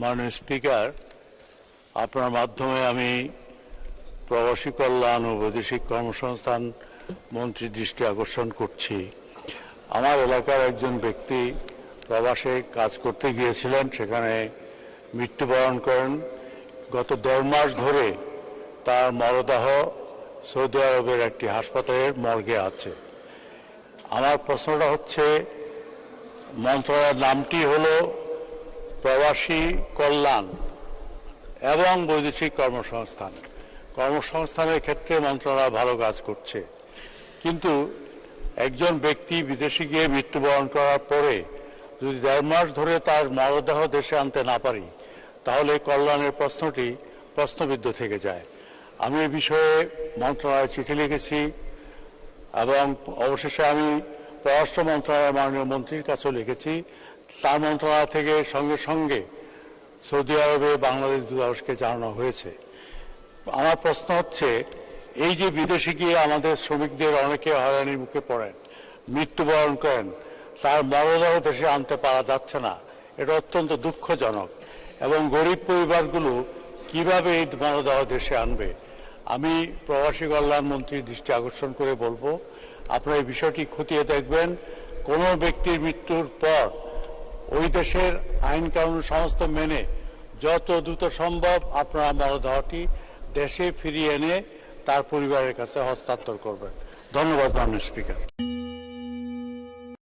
মাননীয় স্পিকার, আপনার মাধ্যমে আমি প্রবাসী কল্যাণ ও বৈদেশিক কর্মসংস্থান মন্ত্রীর দৃষ্টি আকর্ষণ করছি। আমার এলাকার একজন ব্যক্তি প্রবাসে কাজ করতে গিয়েছিলেন, সেখানে মৃত্যুবরণ করেন। গত দেড় মাস ধরে তার মরদেহ সৌদি আরবের একটি হাসপাতালের মর্গে আছে। আমার প্রশ্নটা হচ্ছে, মন্ত্রণালয়ের নামটি হলো প্রবাসী কল্যাণ এবং বৈদেশিক কর্মসংস্থান। কর্মসংস্থানের ক্ষেত্রে মন্ত্রণালয় ভালো কাজ করছে। কিন্তু একজন ব্যক্তি বিদেশে গিয়ে মৃত্যুবরণ করার পরে যদি দেড় মাস ধরে তার মরদেহ দেশে আনতে না পারি, তাহলে কল্যাণের প্রশ্নটি প্রশ্নবিদ্ধ থেকে যায়। আমি এ বিষয়ে মন্ত্রণালয়ে চিঠি লিখেছি এবং অবশেষে আমি পররাষ্ট্র মন্ত্রণালয়ের মাননীয় মন্ত্রীর কাছেও লিখেছি, তার মন্ত্রণালয় থেকে সঙ্গে সঙ্গে সৌদি আরবে বাংলাদেশ দূতাবাসকে জানানো হয়েছে। আমার প্রশ্ন হচ্ছে, এই যে বিদেশে গিয়ে আমাদের শ্রমিকদের অনেকে হয়রানির মুখে পড়েন, মৃত্যুবরণ করেন, তার মরদেহ দেশে আনতে পারা যাচ্ছে না, এটা অত্যন্ত দুঃখজনক। এবং গরিব পরিবারগুলো কীভাবে এই মরদেহ দেশে আনবে? আমি প্রবাসী কল্যাণ মন্ত্রীর দৃষ্টি আকর্ষণ করে বলব, আপনার এই বিষয়টি খতিয়ে দেখবেন, কোনো ব্যক্তির মৃত্যুর পর ওই দেশের আইন কানুন সমস্ত মেনে যত দ্রুত সম্ভব আপনারা মরদেহটি দেশে ফিরিয়ে এনে তার পরিবারের কাছে হস্তান্তর করবেন। ধন্যবাদ, মাননীয় স্পিকার।